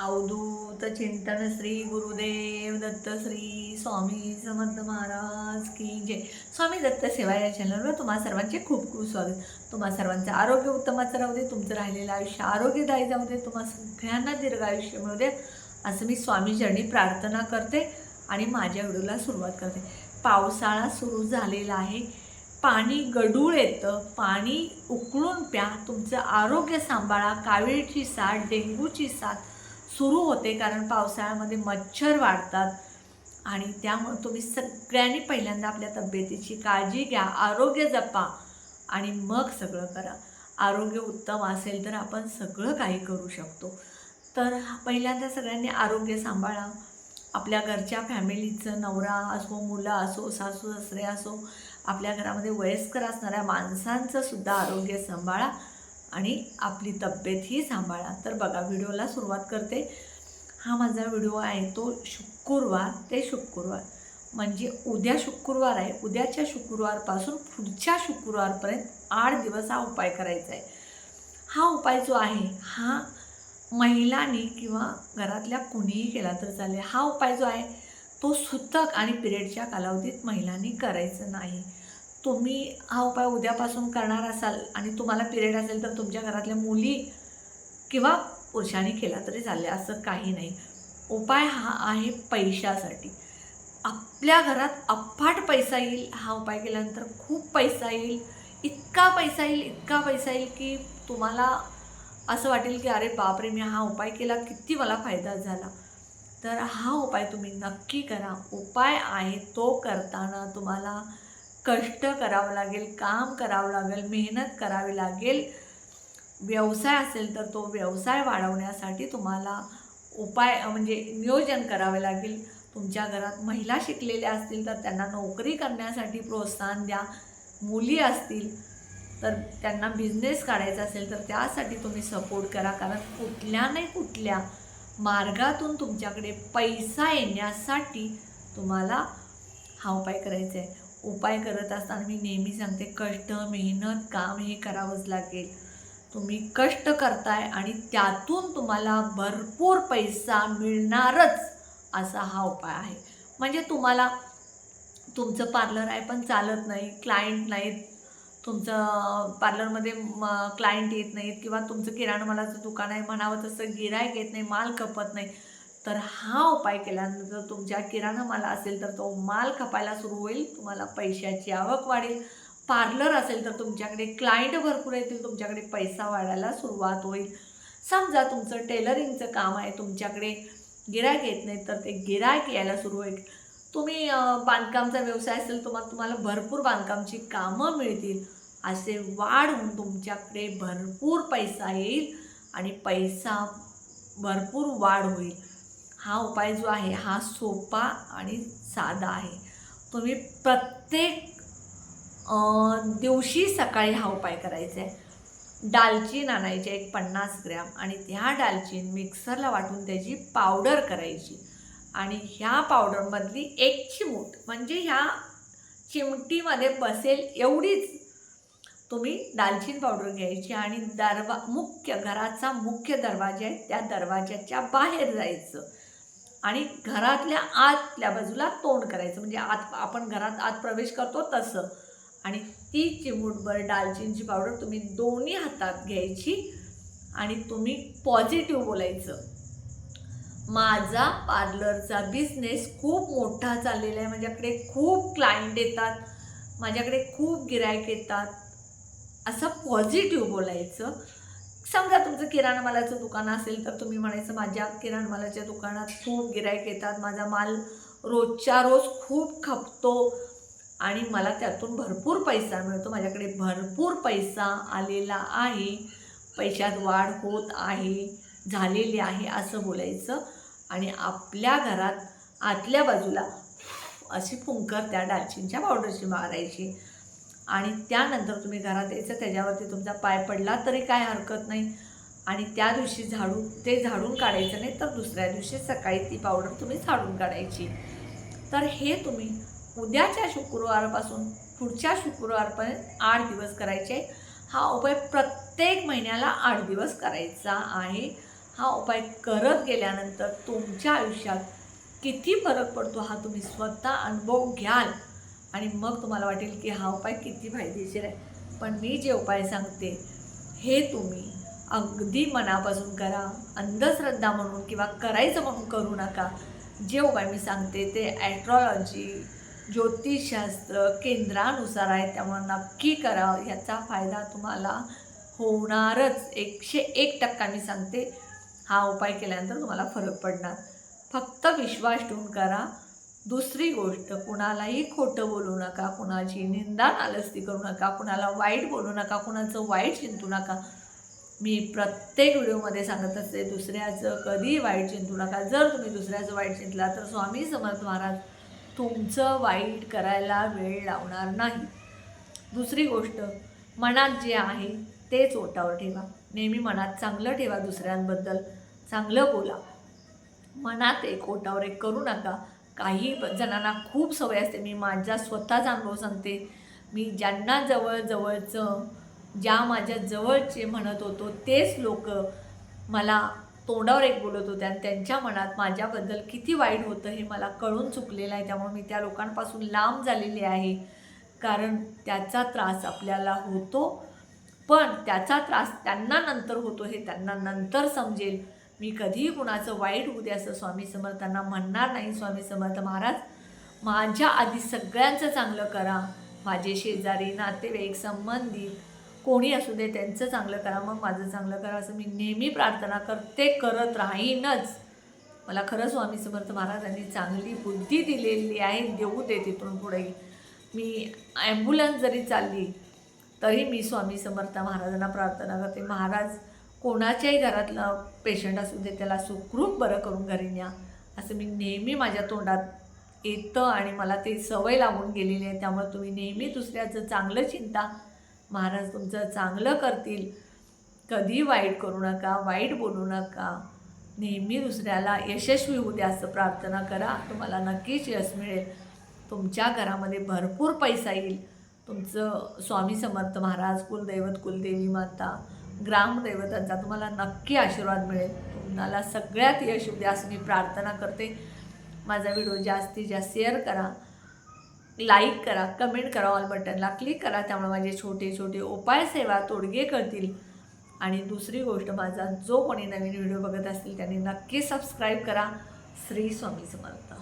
अवधूत चिंतन श्री गुरुदेव दत्त श्री स्वामी समर्थ महाराज की जय. स्वामी दत्त सेवा या चॅनलवर तुम्हा सर्वांचे खूप खूप स्वागत. तुम्हा सर्वांचं आरोग्य उत्तमाचं राहू दे तुमचं राहिलेलं आयुष्य आरोग्यदायी जाऊ दे तुम्हा सगळ्यांना दीर्घ आयुष्य मिळू दे. असं मी स्वामी चरणी प्रार्थना करते आणि माझ्या व्हिडिओला सुरुवात करते. पावसाळा सुरू झालेला आहे. पाणी गडूळ येतं. पाणी उकळून प्या. तुमचं आरोग्य सांभाळा. कावीळची साथ डेंग्यूची साथ सुरू होते कारण पावसाळ्यामध्ये मच्छर वाढतात आणि त्यामुळे तुम्ही सगळ्यांनी पहिल्यांदा आपल्या तब्येतीची काळजी घ्या आरोग्य जपा आणि मग सगळं करा. आरोग्य उत्तम असेल तर आपण सगळं काही करू शकतो. तर पहिल्यांदा सगळ्यांनी आरोग्य सांभाळा. आपल्या घरच्या फॅमिलीचं नवरा असो मुलं असो सासू सासरे असो आपल्या घरामध्ये वयस्कर असणाऱ्या माणसांचं सुद्धा आरोग्य सांभाळा. आणि आपली तब्येतही सांभाळा. तर बघा व्हिडिओला सुरुवात करते. हा माझा व्हिडिओ आहे तो शुक्रवार ते शुक्रवार. म्हणजे उद्या शुक्रवार आहे. उद्याच्या शुक्रवारपासून पुढच्या शुक्रवारपर्यंत आठ दिवस हा उपाय करायचा आहे. हा उपाय जो आहे हा महिलांनी किंवा घरातल्या कुणीही केला तर चालेल. हा उपाय जो आहे तो सुतक आणि पिरियडच्या कालावधीत महिलांनी करायचं नाही. तुम्ही हा उपाय उद्यापासून करणार असाल आणि तुम्हाला पिरियड असेल तर तुमच्या घरातल्या मुली किंवा पुरुषांनी केला तरी चालेल असं काही नाही. उपाय हा आहे पैशासाठी. आपल्या घरात अफाट पैसा येईल हा उपाय केल्यानंतर खूप पैसा येईल. इतका पैसा येईल इतका पैसा येईल की तुम्हाला असं वाटेल की अरे बापरे मी हा उपाय केला किती मला फायदा झाला. तर हा उपाय तुम्ही नक्की करा. उपाय आहे तो करताना तुम्हाला कष्ट करावं लागेल काम करावं लागेल मेहनत करावी लागेल. व्यवसाय असेल तर तो व्यवसाय वाढवण्यासाठी तुम्हाला उपाय म्हणजे नियोजन करावे लागेल. तुमच्या घरात महिला शिकलेल्या असतील तर त्यांना नोकरी करण्यासाठी प्रोत्साहन द्या. मुली असतील तर त्यांना बिझनेस काढायचा असेल तर त्यासाठी तुम्ही सपोर्ट करा. कारण कुठल्या नाही कुठल्या मार्गातून तुमच्याकडे पैसा येण्यासाठी तुम्हाला हा उपाय करायचा आहे. उपाय करत असताना मी नेहमी सांगते कष्ट मेहनत काम हे करावंच लागेल. तुम्ही कष्ट करताय आणि त्यातून तुम्हाला भरपूर पैसा मिळणारच असा हा उपाय आहे. म्हणजे तुम्हाला तुमचं पार्लर आहे पण चालत नाही क्लायंट नाहीत तुमचं पार्लरमध्ये म क्लायंट येत नाहीत किंवा तुमचं किराणा मालाचं दुकान आहे म्हणावं तसं गिरायक येत नाही माल खपत नाही. तर हा उपाय केल्यानंतर तुमच्या किराणा माल असेल तर तो माल खपायला सुरू होईल तुम्हाला पैशाची आवक वाढेल. पार्लर असेल तर तुमच्याकडे क्लायंट भरपूर येतील तुमच्याकडे पैसा वाढायला सुरुवात होईल. समजा तुमचं टेलरिंगचं काम आहे तुमच्याकडे गिरायक येत नाही तर ते गिरायक यायला सुरू होईल. तुम्ही बांधकामचा व्यवसाय असेल तुम्हाला तुम्हाला भरपूर बांधकामची कामं मिळतील. असे वाढ होऊन तुमच्याकडे भरपूर पैसा येईल आणि पैसा भरपूर वाढ होईल. हा उपाय जो आहे हा सोपा आणि साधा आहे. तुम्ही प्रत्येक दिवशी सकाळी हा उपाय करायचा आहे दालचीन आणायची एक पन्नास ग्रॅम आणि त्या दालचीन मिक्सरला वाटून त्याची पावडर करायची. आणि ह्या पावडरमधली एक चिमूट म्हणजे ह्या चिमटीमध्ये बसेल एवढीच तुम्ही दालचीन पावडर घ्यायची आणि दरवा मुख्य घराचा मुख्य दरवाजा आहे त्या दरवाजाच्या बाहेर जायचं. आणि घरातल्या आतल्या बाजूला तोंड करायचं. म्हणजे आत आपण घरात आत प्रवेश करतो तसं. आणि ती चिमूटभर दालचिनीची पावडर तुम्ही दोन्ही हातात घ्यायची आणि तुम्ही पॉझिटिव्ह बोलायचं. माझा पार्लरचा बिझनेस खूप मोठा चाललेला आहे. माझ्याकडे खूप क्लायंट येतात. माझ्याकडे खूप गिरायक येतात. असं पॉझिटिव्ह बोलायचं. समजा तुमचं किराणा मालाचं दुकान असेल तर तुम्ही म्हणायचं माझ्या किराणा मालाच्या दुकानात खूप गिरायक येतात. माझा माल रोजच्या रोज खूप खपतो आणि मला त्यातून भरपूर पैसा मिळतो. माझ्याकडे भरपूर पैसा आलेला आहे. पैशात वाढ होत आहे झालेली आहे असं बोलायचं. आणि आपल्या घरात आतल्या बाजूला अशी फुंकर त्या डालचिनच्या पावडरची मारायची. आणि त्यानंतर तुम्ही घरात यायचं त्याच्यावरती तुमचा पाय पडला तरी काय हरकत नाही. आणि त्या दिवशी झाडून ते झाडून काढायचं नाही तर दुसऱ्या दिवशी सकाळी ती पावडर तुम्ही झाडून काढायची. तर हे तुम्ही उद्याच्या शुक्रवारपासून पुढच्या शुक्रवारपर्यंत आठ दिवस करायचे. हा उपाय प्रत्येक महिन्याला आठ दिवस करायचा आहे. हा उपाय करत गेल्यानंतर तुमच्या आयुष्यात किती फरक पडतो हा तुम्ही स्वतः अनुभव घ्याल. आणि मग तुम्हाला वाटेल की हा उपाय किती फायदेशीर आहे. पण मी जे उपाय सांगते हे तुम्ही अगदी मनापासून करा अंधश्रद्धा म्हणून किंवा करायचं म्हणून करू नका. जे उपाय मी सांगते ते ॲस्ट्रॉलॉजी ज्योतिषशास्त्र केंद्रानुसार आहे त्यामुळे नक्की करा. याचा फायदा तुम्हाला होणारच. एकशे एक टक्का मी सांगते हा उपाय केल्यानंतर तुम्हाला फरक पडणार. फक्त विश्वास ठेवून करा. दुसरी गोष्ट कुणालाही खोटं बोलू नका कुणाची निंदा नालस्ती करू नका कुणाला वाईट बोलू नका कुणाचं वाईट चिंतू नका. मी प्रत्येक व्हिडिओमध्ये सांगत असते दुसऱ्याचं कधीही वाईट चिंतू नका. जर तुम्ही दुसऱ्याचं वाईट चिंतला तर स्वामी समर्थ महाराज तुमचं वाईट करायला वेळ लावणार नाही. दुसरी गोष्ट मनात जे आहे तेच ओटावर ठेवा. नेहमी मनात चांगलं ठेवा दुसऱ्यांबद्दल. चांगलं बोला. मनात एक ओटावर एक करू नका. काही जणांना खूप सवय असते. मी माझा स्वतःच अनुभव सांगते. मी ज्यांना जवळजवळचं ज्या माझ्या जवळचे म्हणत होतो तेच लोक मला तोंडावर एक बोलत होते आणि त्यांच्या मनात माझ्याबद्दल किती वाईट होतं हे मला कळून चुकलेलं आहे. त्यामुळे मी त्या लोकांपासून लांब झालेली आहे. कारण त्याचा त्रास आपल्याला होतो. पण त्याचा त्रास त्यांना नंतर होतो हे त्यांना नंतर समजेल. मी कधीही कुणाचं वाईट होऊ दे असं स्वामी समर्थांना म्हणणार नाही स्वामी समर्थ महाराज. माझ्या आधी सगळ्यांचं चांगलं करा. माझे शेजारी नातेवाईक संबंधित कोणी असू दे त्यांचं चांगलं करा मग माझं चांगलं करा असं मी नेहमी प्रार्थना करते करत राहीनच. मला खरं स्वामी समर्थ महाराजांनी चांगली बुद्धी दिलेली आहे देऊ दे तिथून पुढे. मी ॲम्ब्युलन्स जरी चालली तरी मी स्वामी समर्थ महाराजांना प्रार्थना करते. महाराज कोणाच्याही घरातलं पेशंट असू दे त्याला सुखरूप बरं करून घरी न्या. असं मी नेहमी माझ्या तोंडात येतं आणि मला ते सवय लागून गेलेली आहे. त्यामुळे तुम्ही नेहमी दुसऱ्याचं चांगलं चिंता. महाराज तुमचं चांगलं करतील. कधी वाईट करू नका वाईट बोलू नका. नेहमी दुसऱ्याला यशस्वी होऊ द्या असं प्रार्थना करा. तुम्हाला नक्कीच यश मिळेल. तुमच्या घरामध्ये भरपूर पैसा येईल. तुमचं स्वामी समर्थ महाराज कुलदैवत कुलदेवी माता ग्रामदैवतांचा तुम्हाला नक्की आशीर्वाद मिळेल. तुम्हाला सगळ्यात यश द्या असं मी प्रार्थना करते. माझा व्हिडिओ जास्तीत जास्त शेअर करा. लाईक करा कमेंट करा ऑल बटनला क्लिक करा. त्यामुळे माझे छोटे छोटे उपाय सेवा तोडगे करतील. आणि दुसरी गोष्ट माझा जो कोणी नवीन व्हिडिओ बघत असतील त्यांनी नक्की सबस्क्राईब करा. श्री स्वामी समर्थ.